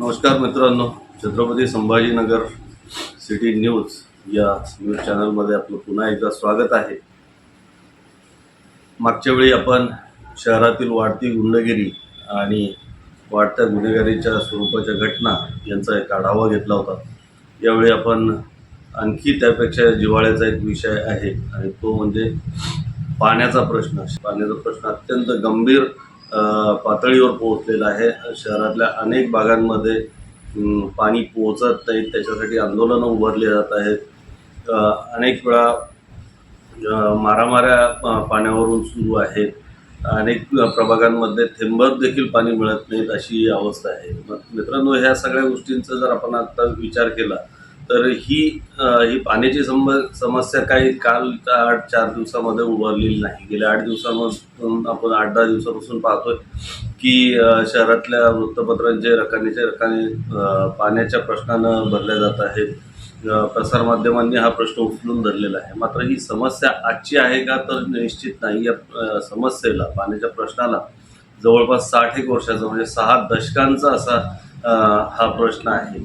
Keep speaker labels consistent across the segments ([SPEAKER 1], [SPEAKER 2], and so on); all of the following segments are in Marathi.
[SPEAKER 1] नमस्कार मित्रांनो छत्रपती संभाजीनगर सिटी न्यूज या न्यूज चॅनलमध्ये आपलं पुन्हा एकदा स्वागत आहे. मागच्या वेळी आपण शहरातील वाढती गुंडगिरी आणि वाढत्या गुन्हेगारीच्या स्वरूपाच्या घटना यांचा एक आढावा घेतला होता. यावेळी आपण आणखी त्यापेक्षा जिव्हाळ्याचा एक विषय आहे आणि तो म्हणजे पाण्याचा प्रश्न. पाण्याचा प्रश्न अत्यंत गंभीर पातळीवर पोहोचलेला आहे. शहरातल्या अनेक भागांमध्ये पाणी पोहोचत नाही. त्याच्यासाठी आंदोलनं उभारली जात आहेत. अनेक वेळा मारामाऱ्या पाण्यावरून सुरू आहेत. अनेक प्रभागांमध्ये थेंबत देखील पाणी मिळत नाहीत अशी अवस्था आहे. मग मित्रांनो ह्या सगळ्या गोष्टींचा जर आपण आत्ता विचार केला तर ही ही पाण्याची सम समस्या काही काल आठ चार दिवसामध्ये उभारलेली नाही. गेल्या आठ दिवसापासून आपण आठ दहा दिवसापासून पाहतोय की शहरातल्या वृत्तपत्रांचे रकानेचे रकाने पाण्याच्या प्रश्नानं भरल्या जात आहेत. प्रसारमाध्यमांनी हा प्रश्न उचलून धरलेला आहे. मात्र ही समस्या आजची आहे का तर निश्चित नाही. या समस्येला पाण्याच्या प्रश्नाला जवळपास साठ एक वर्षाचा म्हणजे सहा दशकांचा असा हा प्रश्न आहे.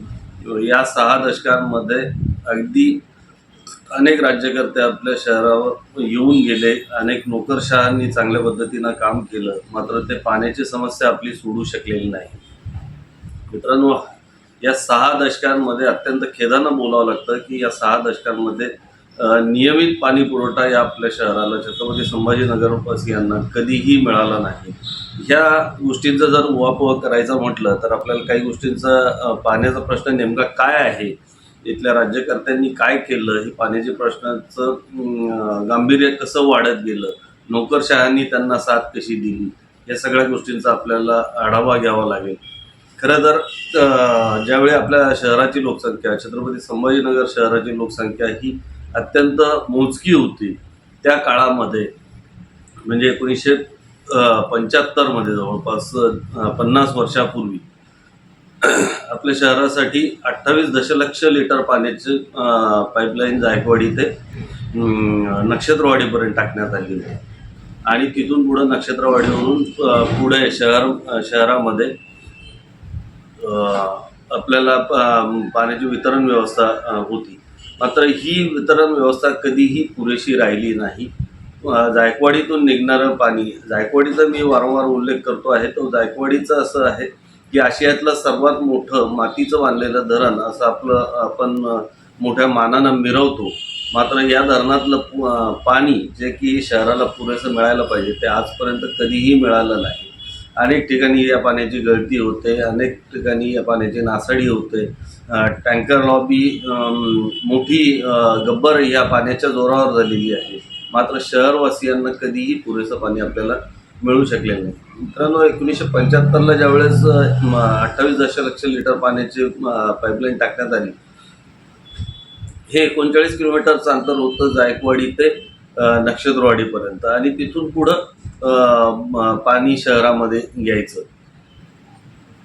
[SPEAKER 1] या सहा दशकांमध्ये अगदी अनेक राज्यकर्ते आपल्या शहरावर येऊन गेले. अनेक नोकरशहांनी चांगल्या पद्धतीनं काम केलं. मात्र ते पाण्याची समस्या आपली सोडू शकलेली नाही. मित्रांनो या सहा दशकांमध्ये अत्यंत खेदानं बोलावं लागतं की या सहा दशकांमध्ये नियमित पाणी पुरवठा या आपल्या शहराला छत्रपती संभाजीनगरवासियांना कधीही मिळाला नाही. ह्या गोष्टींचा जर उहापोह करायचा म्हटलं तर आपल्याला काही गोष्टींचा पाण्याचा प्रश्न नेमका काय आहे? इथल्या राज्यकर्त्यांनी काय केलं? हे पाण्याच्या प्रश्नाचं गांभीर्य कसं वाढत गेलं? नोकरशहांनी त्यांना साथ कशी दिली? या सगळ्या गोष्टींचा आपल्याला आढावा घ्यावा लागेल. खरं तर ज्यावेळी आपल्या शहराची लोकसंख्या छत्रपती संभाजीनगर शहराची लोकसंख्या ही अत्यंत मोजकी होती त्या काळामध्ये म्हणजे एकोणीसशे पंच्याहत्तरमध्ये जवळपास पन्नास वर्षापूर्वी आपल्या शहरासाठी अठ्ठावीस दशलक्ष लिटर पाण्याची पाईपलाईन जायकवाडी ते नक्षत्रवाडीपर्यंत टाकण्यात आली होती आणि तिथून पुढं नक्षत्रवाडीवरून पुढे शहर शहरामध्ये आपल्याला पाण्याची वितरण व्यवस्था होती. मात्र ही वितरण व्यवस्था कधीही पुरेशी राहिली नाही. जायकवाडीतून निघणारं पाणी. जायकवाडीचा मी वारंवार उल्लेख करतो आहे. तो जायकवाडीचं असं आहे की आशियातलं सर्वात मोठं मातीचं बांधलेलं धरण असं आपलं आपण मोठ्या मानानं मिरवतो. मात्र या धरणातलं पु- पाणी जे की शहराला पुरेसं मिळायला पाहिजे ते आजपर्यंत कधीही मिळालं नाही. अनेक ठिकाणी या पाण्याची गळती होते अनेक ठिकाणी या पाण्याची नासाडी होते. टँकर लॉबी मोठी गब्बर या पाण्याच्या जोरावर झालेली आहे. मात्र शहरवासियांना कधीही पुरेसं पाणी आपल्याला मिळू शकले नाही. मित्रांनो एकोणीसशे पंच्याहत्तरला ज्यावेळेस अठ्ठावीस दशलक्ष लिटर पाण्याची पाईपलाईन टाकण्यात आली हे एकोणचाळीस किलोमीटरचं अंतर होतं जायकवाडी ते नक्षत्रवाडीपर्यंत. आणि तिथून पुढं पाणी शहरामध्ये घ्यायचं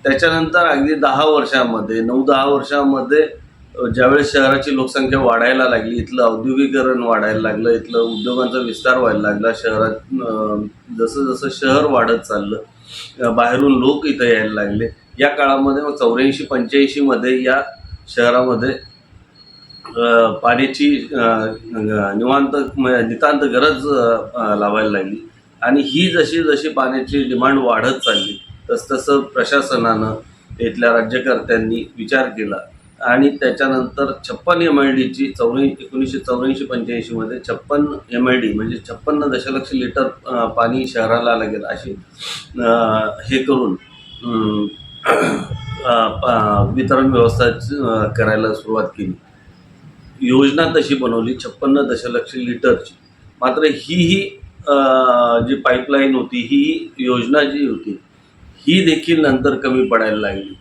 [SPEAKER 1] त्याच्यानंतर अगदी दहा वर्षामध्ये नऊ दहा वर्षामध्ये ज्यावेळेस शहराची लोकसंख्या वाढायला लागली इथलं औद्योगिकरण वाढायला लागलं इथलं उद्योगांचा विस्तार व्हायला लागला शहरात जसं जसं शहर वाढत चाललं बाहेरून लोक इथं यायला लागले. या काळामध्ये मग चौऱ्याऐंशी पंच्याऐंशीमध्ये या शहरामध्ये पाण्याची निवांत म्हणजे नितांत गरज लावायला लागली. आणि ही जशी जशी पाण्याची डिमांड वाढत चालली तसतसं प्रशासनानं इथल्या राज्यकर्त्यांनी विचार केला. आणि त्याच्यानंतर छप्पन एम आय डीची चौऱ्या एकोणीसशे चौऱ्याऐंशी पंच्याऐंशीमध्ये छप्पन एम आय डी म्हणजे छप्पन्न दशलक्ष लिटर पाणी शहराला लागेल अशी हे करून प- वितरण व्यवस्था करायला सुरुवात केली. योजना तशी बनवली छप्पन्न दशलक्ष लिटरची. मात्र ही ही जी पाईपलाईन होती ही योजना जी होती ही देखील नंतर कमी पडायला लागली.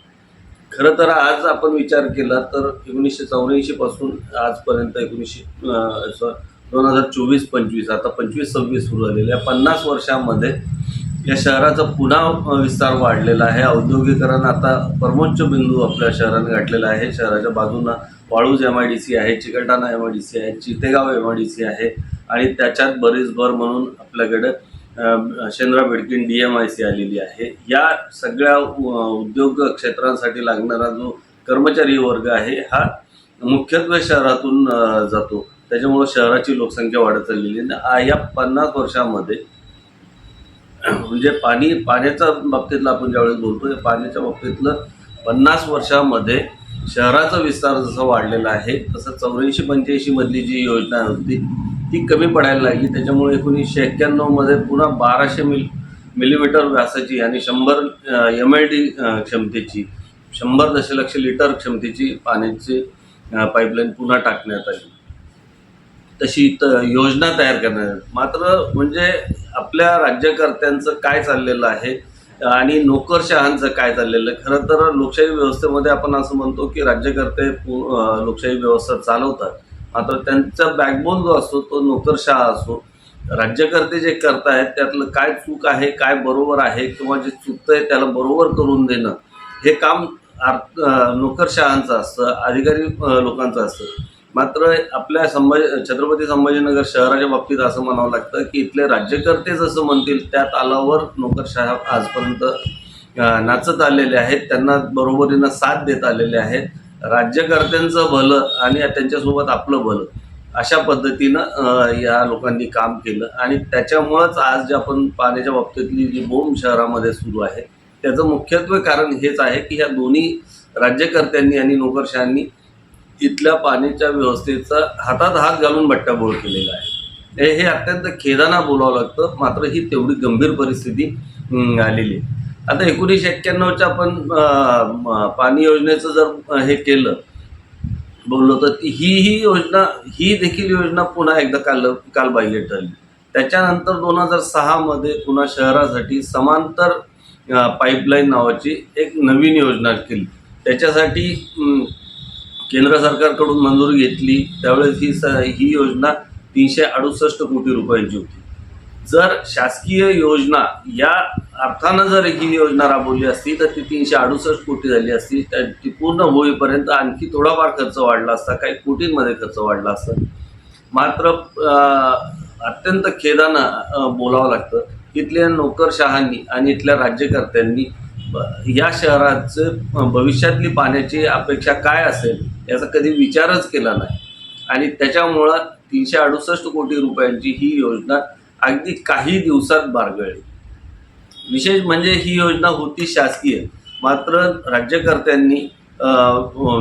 [SPEAKER 1] खरं तर आज आपण विचार केला तर एकोणीसशे चौऱ्याऐंशीपासून आजपर्यंत एकोणीसशे दोन हजार चोवीस पंचवीस आता पंचवीस सव्वीस सुरू झालेल्या या पन्नास वर्षामध्ये या शहराचा पुन्हा विस्तार वाढलेला आहे. औद्योगिकरण आता परमोच्च बिंदू आपल्या शहराने गाठलेला आहे. शहराच्या बाजूला Waluj M I D C आहे Chikalthana M I D C आहे Chitegaon M I D C आहे आणि त्याच्यात बरीच भर म्हणून आपल्याकडे Shendra Bidkin D M I C आलेली आहे. या सगळ्या उद्योग क्षेत्रांसाठी लागणारा जो कर्मचारी वर्ग आहे हा मुख्यत्वे शहरातून जातो. त्याच्यामुळं शहराची लोकसंख्या वाढत चाललेली आहे. या पन्नास वर्षामध्ये म्हणजे पाणी पाण्याच्या बाबतीतलं आपण ज्यावेळेस बोलतो पाण्याच्या बाबतीतलं पन्नास वर्षामध्ये शहराचा विस्तार जसा वाढलेला आहे तसं चौऱ्याऐंशी पंच्याऐंशीमधली जी योजना होती ती कमी पडायला लागली. त्याच्यामुळे एकोणीसशे एक्क्याण्णवमध्ये पुन्हा बाराशे मिल मिलीमीटर व्यासाची आणि शंभर एम एल डी क्षमतेची शंभर दशलक्ष लिटर क्षमतेची पाण्याची पाईपलाईन पुन्हा टाकण्यात आली. तशी त योजना तयार करण्यात आली. मात्र म्हणजे आपल्या राज्यकर्त्यांचं काय चाललेलं आहे आणि नोकरशहांचं काय चाललेलं आहे खरं तर लोकशाही व्यवस्थेमध्ये आपण असं म्हणतो की राज्यकर्ते लोकशाही व्यवस्था चालवतात. मात्र त्यांचा बॅकबोन जो असतो तो नोकरशाह असो राज्यकर्ते जे करतायत त्यातलं काय चूक आहे काय बरोबर आहे किंवा जे चुकतंय त्याला बरोबर करून देणं हे काम आर- नोकरशहांचं असतं अधिकारी लोकांचं असतं. मात्र आपल्या संभाज छत्रपती संभाजीनगर शहराच्या बाबतीत असं म्हणावं लागतं की इथले राज्यकर्ते जसं म्हणतील त्या तालावर नोकरशहा आजपर्यंत नाचत आलेले आहेत त्यांना बरोबरीनं साथ देत आलेले आहेत. राज्यकर्त्यांचं भलं आणि त्यांच्यासोबत आपलं भलं अशा पद्धतीनं या लोकांनी काम केलं. आणि त्याच्यामुळंच आज जे आपण पाण्याच्या बाबतीतली जी बोंब शहरामध्ये सुरू आहे त्याचं मुख्यत्वे कारण हेच आहे की ह्या दोन्ही राज्यकर्त्यांनी आणि नोकरशहांनी इथल्या पाण्याच्या व्यवस्थेचा हातात हात घालून बट्ट्याबोळ केलेला आहे. हे हे अत्यंत खेदाना बोलावं लागतं मात्र ही तेवढी गंभीर परिस्थिती आलेली आहे. आता एकोणीसशे एक्क्याण्णवच्या आपण पाणी योजनेचं जर हे केलं बोललो तर ती- ही ही योजना ही देखील योजना पुन्हा एकदा काल कालबाह्य ठरली. त्याच्यानंतर दोन हजार सहामध्ये पुन्हा शहरासाठी समांतर पाईपलाईन नावाची एक नवीन योजना केली. त्याच्यासाठी केंद्र सरकारकडून मंजुरी घेतली. त्यावेळेस ही स ही योजना तीनशे अडुसष्ट कोटी रुपयांची होती. जर शासकीय योजना या अर्थानं जर ही योजना राबवली असती तर ती तीनशे अडुसष्ट कोटी झाली असती. त्या ती पूर्ण होईपर्यंत आणखी थोडाफार खर्च वाढला असता काही कोटींमध्ये खर्च वाढला असता. मात्र अत्यंत खेदानं बोलावं लागतं. इथल्या नोकरशहांनी आणि इथल्या राज्यकर्त्यांनी या शहराचं भविष्यातली पाण्याची अपेक्षा काय असेल याचा कधी विचारच केला नाही. आणि त्याच्यामुळं तीनशे अडुसष्ट कोटी रुपयांची ही योजना अगदी काही दिवसात बारगळली. विशेष म्हणजे ही योजना होती शासकीय. मात्र राज्यकर्त्यांनी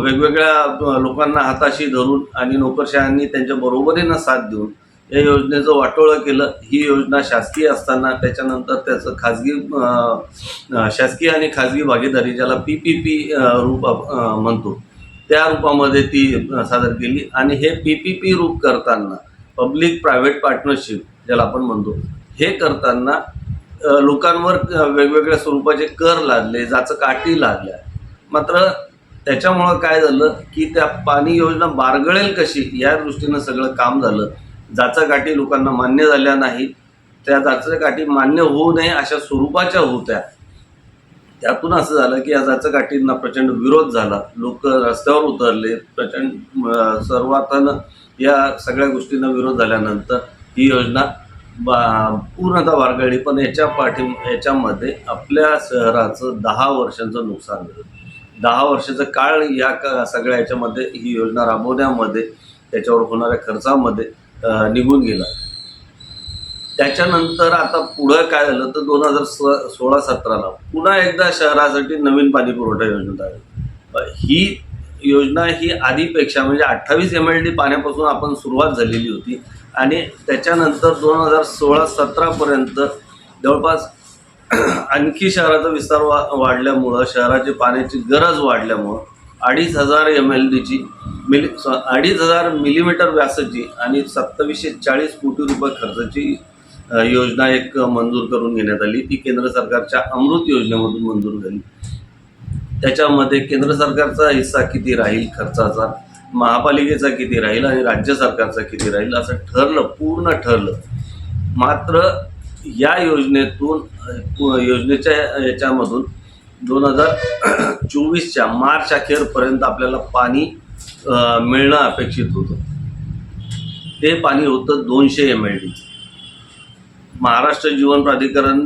[SPEAKER 1] वेगवेगळ्या लोकांना हाताशी धरून आणि नोकरशहांनी त्यांच्या बरोबरीनं साथ देऊन या योजनेचं वाटोळं केलं. ही योजना शासकीय असताना त्याच्यानंतर त्याचं खाजगी शासकीय आणि खाजगी भागीदारी ज्याला पी पी पी रूप आप- म्हणतो त्या रूपामध्ये ती सादर केली. आणि हे पी पी पी रूप करताना पब्लिक प्रायव्हेट पार्टनरशिप ज्याला आपण म्हणतो. हे करताना लोकांवर वेगवेगळ्या स्वरूपाचे कर लादले जाचं काठी लागल्या मात्र त्याच्यामुळं काय झालं की त्या पाणी योजना बारगळेल कशी या दृष्टीनं सगळं काम झालं. जाचं काठी लोकांना मान्य झाल्या नाही. त्या जाचं काठी मान्य होऊ नये अशा स्वरूपाच्या होत्या. त्यातून असं झालं की या जाचं काठींना प्रचंड विरोध झाला. लोक रस्त्यावर उतरले. प्रचंड अं, सर्वातनं या सगळ्या गोष्टींना विरोध झाल्यानंतर ही योजना बा पूर्णतः बारगळली पण याच्या पाठी याच्यामध्ये आपल्या शहराचं दहा वर्षांचं नुकसान झालं. दहा वर्षाचा काळ या का सगळ्या याच्यामध्ये ही योजना राबवण्यामध्ये त्याच्यावर होणाऱ्या खर्चामध्ये निघून गेला. त्याच्यानंतर आता पुढं काय झालं तर दोन हजार सोळा सतराला पुन्हा एकदा शहरासाठी नवीन पाणी पुरवठा योजना आहे ही योजना ही आधीपेक्षा म्हणजे अठ्ठावीस एम एल डी पाण्यापासून आपण सुरुवात झालेली होती. आणि त्याच्यानंतर दोन हजार सोळा सतरापर्यंत जवळपास आणखी शहराचा विस्तार वा वाढल्यामुळं शहराची पाण्याची गरज वाढल्यामुळं अडीच हजार एम एल डीची मिली अडीच हजार मिलीमीटर व्यासाची आणि सत्तावीसशे चाळीस कोटी रुपये खर्चाची योजना एक मंजूर करून घेण्यात आली. ती केंद्र सरकारच्या अमृत योजनेमधून मंजूर झाली. त्याच्यामध्ये केंद्र सरकारचा हिस्सा किती राहील खर्चाचा? महापालिकेचा किती राहील आणि राज्य सरकारचा किती राहील असं ठरलं पूर्ण ठरलं. मात्र या योजनेतून योजनेच्या याच्यामधून दोन हजार चोवीसच्या मार्च अखेरपर्यंत आपल्याला पाणी मिळणं अपेक्षित होतं. ते पाणी होतं दोनशे M L D Maharashtra Jeevan Pradhikaran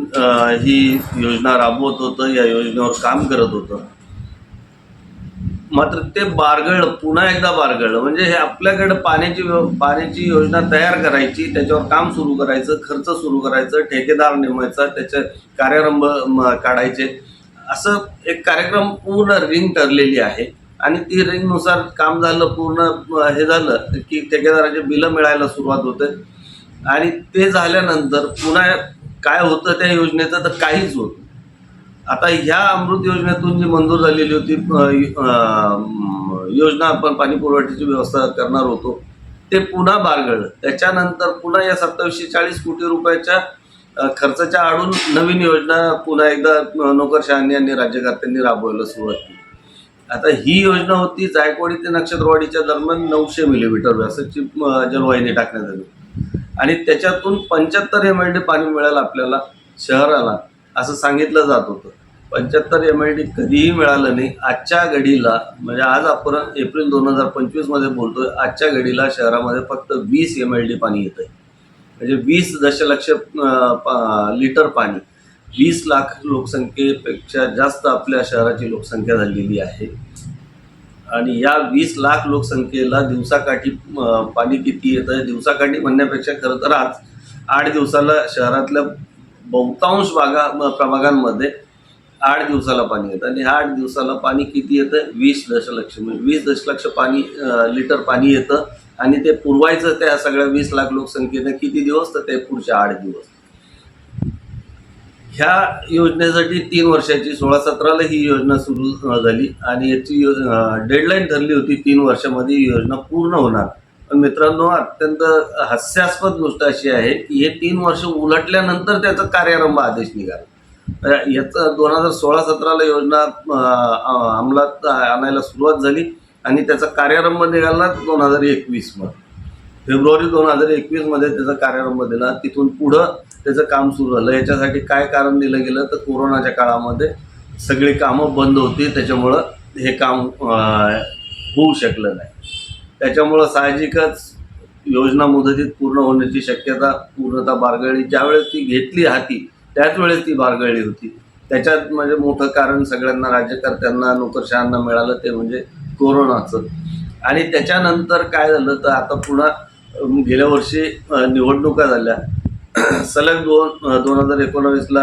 [SPEAKER 1] ही योजना राबवत होतं या योजनेवर काम करत होतं. मात्र ते बारगळ पुन्हा एकदा बारगळलं म्हणजे हे आपल्याकडे पाण्याची व्यव- पाण्याची योजना तयार करायची त्याच्यावर काम सुरू करायचं खर्च सुरू करायचं ठेकेदार नेमायचा त्याचे कार्यारंभ म, काढायचे. असं एक कार्यक्रम पूर्ण रिंग ठरलेली आहे. आणि ती रिंगनुसार काम झालं पूर्ण हे झालं की ठेकेदाराचे बिलं मिळायला सुरुवात होते. आणि ते झाल्यानंतर पुन्हा काय होतं त्या योजनेचं तर काहीच होत नाही. आता ह्या अमृत योजनेतून जी मंजूर झालेली होती योजना आपण पाणी पुरवठ्याची व्यवस्था करणार होतो ते पुन्हा बारगळलं त्याच्यानंतर पुन्हा या सत्तावीसशे चाळीस कोटी रुपयाच्या खर्चाच्या आडून नवीन योजना पुन्हा एकदा नोकरशहानी आणि राज्यकर्त्यांनी राबवायला सुरुवात केली. आता ही योजना होती जायकवाडी ते नक्षत्रवाडीच्या दरम्यान नऊशे मिलीमीटर व्यासाची जलवाहिनी टाकण्यात आली. आणि त्याच्यातून पंच्याहत्तर एम एल डी पाणी मिळालं आपल्याला शहराला. असं सांगितलं जात होतं. पंच्याहत्तर एम एल डी कधीही मिळालं नाही. आजच्या घडीला म्हणजे आज आपण एप्रिल दोन हजार पंचवीसमध्ये बोलतोय आजच्या घडीला शहरामध्ये फक्त वीस एम एल डी पाणी येतं आहे म्हणजे वीस दशलक्ष पा- लिटर पाणी वीस लाख लोकसंख्येपेक्षा जास्त आपल्या शहराची लोकसंख्या झालेली आहे. आणि या वीस लाख लोकसंख्येला दिवसाकाठी पाणी किती येतं दिवसाकाठी म्हणण्यापेक्षा खरं तर आज आठ दिवसाला शहरातल्या बहुतांश भागा प्रभागांमध्ये आठ दिवसाला पाणी येतं. आणि आठ दिवसाला पाणी किती येतं? वीस दशलक्ष म्हणजे वीस दशलक्ष पाणी लिटर पाणी येतं. आणि ते पुरवायचं त्या सगळ्या वीस लाख लोकसंख्येनं किती दिवस? तर ते पुढचे आठ दिवस. ह्या योजनेसाठी तीन वर्षाची सोळा सतराला ही योजना सुरू झाली. आणि याची डेडलाईन ठरली होती तीन वर्षामध्ये. ही योजना पूर्ण होणार. मित्रांनो अत्यंत हास्यास्पद गोष्ट अशी आहे की हे तीन वर्ष उलटल्यानंतर त्याचा कार्यारंभ आदेश निघाला. याचं दोन हजार सोळा सतराला योजना अंमलात आणायला सुरुवात झाली आणि त्याचा कार्यारंभ निघाला दोन हजार एकवीसमध्ये. फेब्रुवारी दोन हजार एकवीसमध्ये त्याचा कार्यारंभ दिला. तिथून पुढं त्याचं काम सुरू झालं. याच्यासाठी काय कारण दिलं गेलं तर कोरोनाच्या काळामध्ये सगळी कामं बंद होती. त्याच्यामुळं हे काम होऊ शकलं नाही. त्याच्यामुळं साहजिकच योजना मुदतीत पूर्ण होण्याची शक्यता पूर्णतः बारगळली. ज्यावेळेस ती घेतली हाती त्याच वेळेस ती बारगळली होती. त्याच्यात म्हणजे मोठं कारण सगळ्यांना राज्यकर्त्यांना नोकरशहांना मिळालं ते म्हणजे कोरोनाचं. आणि त्याच्यानंतर काय झालं तर आता पुन्हा गेल्या वर्षी निवडणुका झाल्या. सलग दोन दोन हजार एकोणावीसला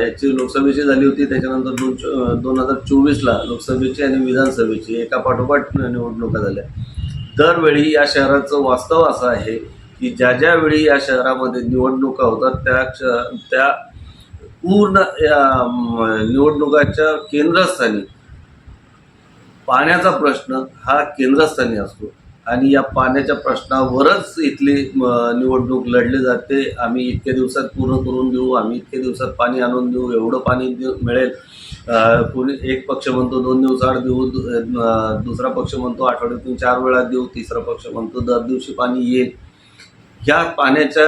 [SPEAKER 1] याची लोकसभेची झाली होती. त्याच्यानंतर दोन दोन हजार चोवीसला लोकसभेची आणि विधानसभेची एका पाठोपाठ निवडणुका झाल्या. दरवेळी या शहराचं वास्तव असं आहे की ज्या ज्यावेळी या शहरामध्ये निवडणुका होतात त्या क्ष- त्या पूर्ण या निवडणुकाच्या केंद्रस्थानी पाण्याचा प्रश्न हा केंद्रस्थानी असतो. आणि या पाण्याच्या प्रश्नावरच इथली निवडणूक लढली जाते. आम्ही इतक्या दिवसात पूर्ण करून देऊ आम्ही इतक्या दिवसात पाणी आणून देऊ एवढं पाणी दे मिळेल. कोणी एक पक्ष म्हणतो दोन दिवसाआड देऊ दु- दुसरा पक्ष म्हणतो आठवड्यातून चार वेळा देऊ तिसरा पक्ष म्हणतो दर दिवशी पाणी येईल. ह्या पाण्याच्या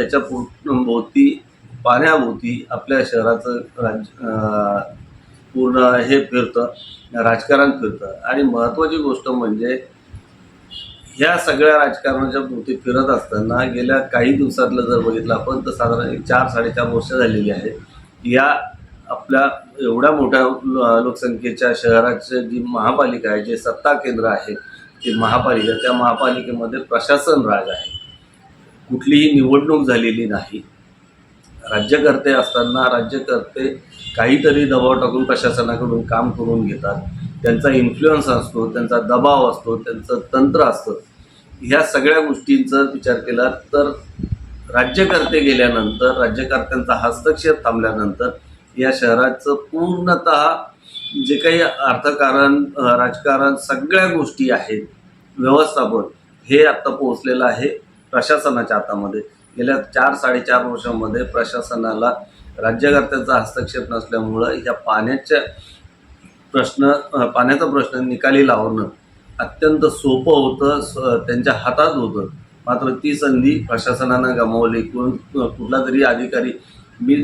[SPEAKER 1] याच्या भोवती पाण्याभोवती आपल्या शहराचं राज्य पूर्ण हे फिरतं राजकारण फिरतं. आणि महत्त्वाची गोष्ट म्हणजे ह्या सगळ्या राजकारणाच्या भोवती फिरत असताना गेल्या काही दिवसातलं जर बघितलं आपण तर साधारण एक चार साडेचार वर्ष झालेली आहे या आपल्या एवढ्या मोठ्या लोकसंख्येच्या शहराचे जी महापालिका आहे जे सत्ता केंद्र आहे ती महापालिका त्या महापालिकेमध्ये प्रशासन राज आहे. कुठलीही निवडणूक झालेली नाही. राज्यकर्ते असताना राज्यकर्ते काहीतरी दबाव टाकून प्रशासनाकडून काम करून घेतात. त्यांचा इन्फ्लुअन्स असतो त्यांचा दबाव असतो त्यांचं तंत्र असतं. ह्या सगळ्या गोष्टींचा विचार केला तर राज्यकर्ते गेल्यानंतर राज्यकर्त्यांचा हस्तक्षेप थांबल्यानंतर या शहराचं पूर्णत जे काही अर्थकारण राजकारण सगळ्या गोष्टी आहेत व्यवस्थापन हे आत्ता पोहोचलेलं आहे प्रशासनाच्या हातामध्ये. गेल्या चार साडेचार वर्षामध्ये प्रशासनाला राज्यकर्त्यांचा हस्तक्षेप नसल्यामुळं ह्या पाण्याच्या प्रश्न पाण्याचा प्रश्न निकाली लावणं अत्यंत सोपं होतं स- त्यांच्या हातात होतं. मात्र ती संधी प्रशासनानं गमावली. कोण कुठला तरी अधिकारी मी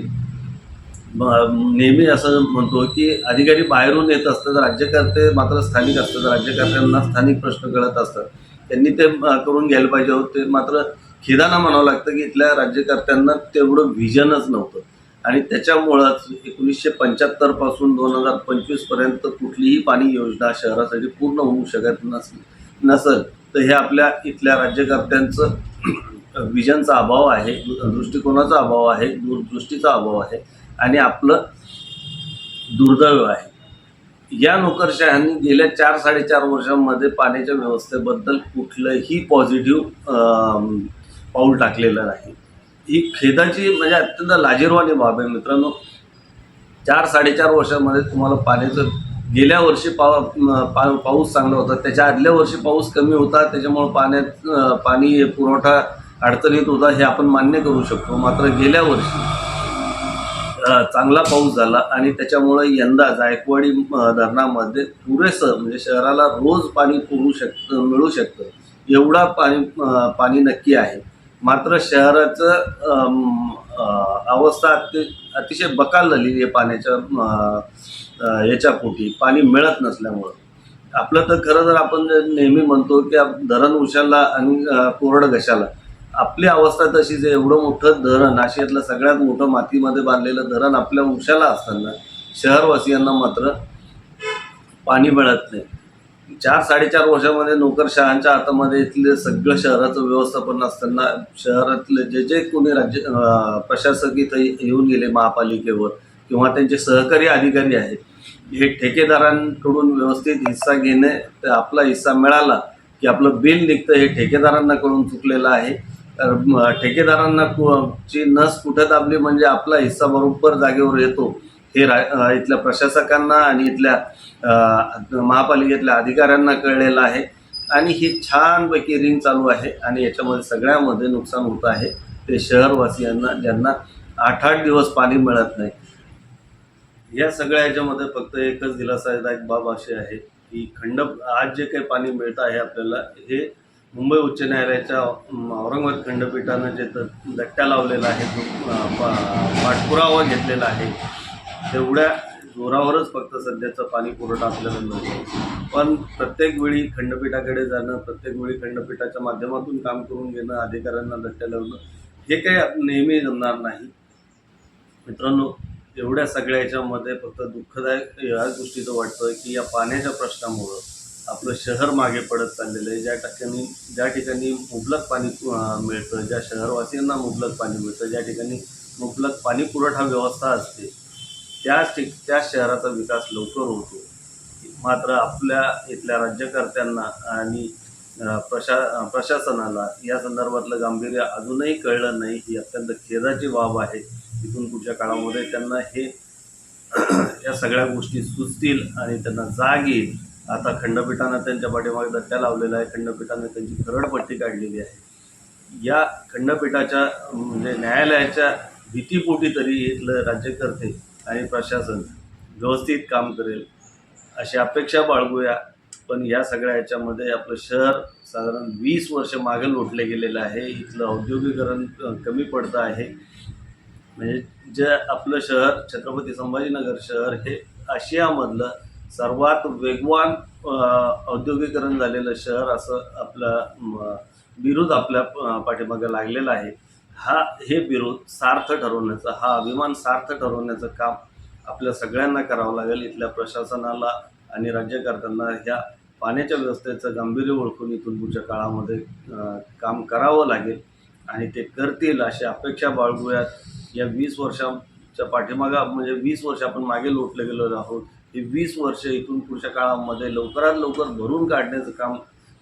[SPEAKER 1] नेहमी असं म्हणतो की अधिकारी बाहेरून येत असतात राज्यकर्ते मात्र स्थानिक असतात राज्यकर्त्यांना स्थानिक प्रश्न कळत असतात. त्यांनी ते करून घ्यायला पाहिजे होते. मात्र खिदाना म्हणावं लागतं की इथल्या राज्यकर्त्यांना तेवढं व्हिजनच नव्हतं. आणि त्याच्यामुळंच एकोणीसशे पंच्याहत्तरपासून दोन हजार पंचवीसपर्यंत कुठलीही पाणी योजना शहरासाठी पूर्ण होऊ शकत नस नसल. तर हे आपल्या इथल्या राज्यकर्त्यांचं विजनचा अभाव आहे दृष्टिकोनाचा अभाव आहे दूरदृष्टीचा अभाव आहे. आणि आपलं दुर्दैव आहे. या नोकरशहांनी गेल्या चार साडेचार वर्षांमध्ये पाण्याच्या व्यवस्थेबद्दल कुठलंही पॉझिटिव्ह पाऊल टाकलेलं नाही. ही खेदाची म्हणजे अत्यंत लाजीरवाणी बाब आहे मित्रांनो. चार साडेचार वर्षामध्ये तुम्हाला पाण्याचं गेल्या वर्षी पाव पा पाऊस चांगला होता. त्याच्या आदल्या वर्षी पाऊस कमी होता. त्याच्यामुळं पाण्यात पाणी पुरवठा अडचणीत होता हे आपण मान्य करू शकतो. मात्र गेल्या वर्षी चांगला पाऊस झाला आणि त्याच्यामुळे यंदा जायकवाडी धरणामध्ये पुरेसं म्हणजे शहराला रोज पाणी पुरू शकतं मिळू शकतं. एवढा पाणी पाणी नक्की आहे. मात्र शहराचं अवस्था अति अतिशय बकाल झालेली आहे पाण्याच्या याच्या पोटी पाणी मिळत नसल्यामुळं. आपलं तर खरं जर आपण नेहमी म्हणतो की धरण उशाला आणि कोरड घशाला. आपली अवस्था तशीच आहे एवढं मोठं धरण आशियातलं सगळ्यात मोठं मातीमध्ये बांधलेलं धरण आपल्या उशाला असताना शहरवासियांना मात्र पाणी मिळत नाही. चार साडेचार वर्षामध्ये नोकरशहांच्या हातामध्ये इथले सगळं शहराचं व्यवस्थापन असताना शहरातले जे जे कोणी राज्य प्रशासक इथं येऊन गेले महापालिकेवर किंवा त्यांचे सहकारी अधिकारी आहेत हे ठेकेदारांकडून व्यवस्थित हिस्सा घेणे ते आपला हिस्सा मिळाला की आपलं बिल निघतं हे ठेकेदारांना कळून चुकलेलं आहे. तर ठेकेदारांना कु- ची नस कुठं दाबली म्हणजे आपला हिस्सा बरोबर जागेवर येतो हे रा इथल्या प्रशासकांना आणि इथल्या महापालिकेतल्या अधिकाऱ्यांना कळलेलं आहे. आणि ही छानपैकी रिंग चालू आहे आणि याच्यामध्ये सगळ्यामध्ये नुकसान होत आहे. ते शहरवासियांना ज्यांना आठ आठ दिवस पाणी मिळत नाही. या सगळ्या याच्यामध्ये फक्त एकच दिलासादायक बाब अशी आहे की खंड आज जे काही पाणी मिळतं आहे आपल्याला हे मुंबई उच्च न्यायालयाच्या औरंगाबाद खंडपीठानं जे दट्ट्या लावलेला आहे जो पाठपुरावा घेतलेला आहे तेवढ्या जोरावरच फक्त सध्याचं पाणी पुरवठा आपल्याला मिळतो पण प्रत्येक वेळी खंडपीठाकडे जाणं प्रत्येक वेळी खंडपीठाच्या माध्यमातून काम करून घेणं अधिकाऱ्यांना दट्ट्या लावणं हे काही नेहमी जमणार नाही. मित्रांनो एवढ्या सगळ्या याच्यामध्ये फक्त दुःखदायक या गोष्टीचं वाटतं की या पाण्याच्या प्रश्नामुळं आपलं शहर मागे पडत चाललेलं आहे. ज्या ठिकाणी ज्या ठिकाणी मुबलक पाणी मिळतं ज्या शहरवासियांना मुबलक पाणी मिळतं ज्या ठिकाणी मुबलक पाणी पुरवठा व्यवस्था असते त्या ठिक त्या शहराचा विकास लवकर होतो. मात्र आपल्या इथल्या राज्यकर्त्यांना आणि प्रशा प्रशासनाला या संदर्भातलं गांभीर्य अजूनही कळलं नाही. ही अत्यंत खेदाची बाब आहे. इथून पुढच्या काळामध्ये त्यांना हे या सगळ्या गोष्टी सुचतील आणि त्यांना जाग येईल. आता खंडपीठानं त्यांच्या पाठीमागे धक्का लावलेला आहे. खंडपीठानं त्यांची खरडपट्टी काढलेली आहे. या खंडपीठाच्या म्हणजे न्यायालयाच्या भीतीपोटी तरी इथलं राज्यकर्ते आणि प्रशासन व्यवस्थित काम करेल अशी अपेक्षा बाळगूया. पण या सगळ्या याच्यामध्ये आपलं शहर साधारण वीस वर्ष मागे लोटले गेलेलं आहे. इथलं औद्योगिकरण कमी पडतं आहे. म्हणजे जे आपलं शहर छत्रपती संभाजीनगर शहर हे आशियामधलं सर्वात वेगवान औद्योगिकरण झालेलं शहर असं आपलं बिरुद आपल्या पाठीमागे लागलेलं आहे. हा हे बिरुद सार्थ ठरवण्याचं हा अभिमान सार्थ ठरवण्याचं काम आपल्या सगळ्यांना करावं लागेल. इथल्या प्रशासनाला आणि राज्यकर्त्यांना ह्या पाण्याच्या व्यवस्थेचं गांभीर्य ओळखून इथून पुढच्या काळामध्ये काम करावं लागेल. आणि ते करतील अशी अपेक्षा बाळगूयात. या वीस वर्षाच्या पाठीमागा म्हणजे वीस वर्ष आपण मागे लोटले गेलो आहोत. ही वीस वर्ष इथून पुढच्या काळामध्ये लवकरात लवकर भरून काढण्याचं काम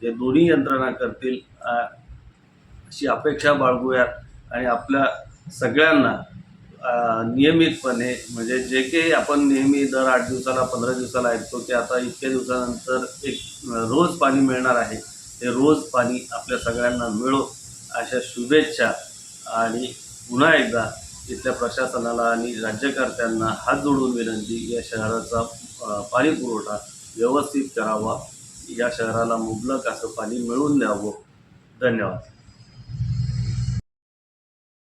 [SPEAKER 1] हे दोन्ही यंत्रणा करतील अशी अपेक्षा बाळगूयात. आणि आपल्या सगळ्यांना नियमितपणे म्हणजे जे काही आपण नेहमी दर आठ दिवसाला पंधरा दिवसाला ऐकतो की आता इतक्या दिवसानंतर एक रोज पाणी मिळणार आहे. ते रोज पाणी आपल्या सगळ्यांना मिळो. अशा शुभेच्छा. आणि पुन्हा एकदा इथल्या प्रशासनाला आणि राज्यकर्त्यांना हात जोडून विनंती या शहराचा पाणी पुरवठा व्यवस्थित करावा. या शहराला मुबलक असं पाणी मिळवून द्यावं. धन्यवाद.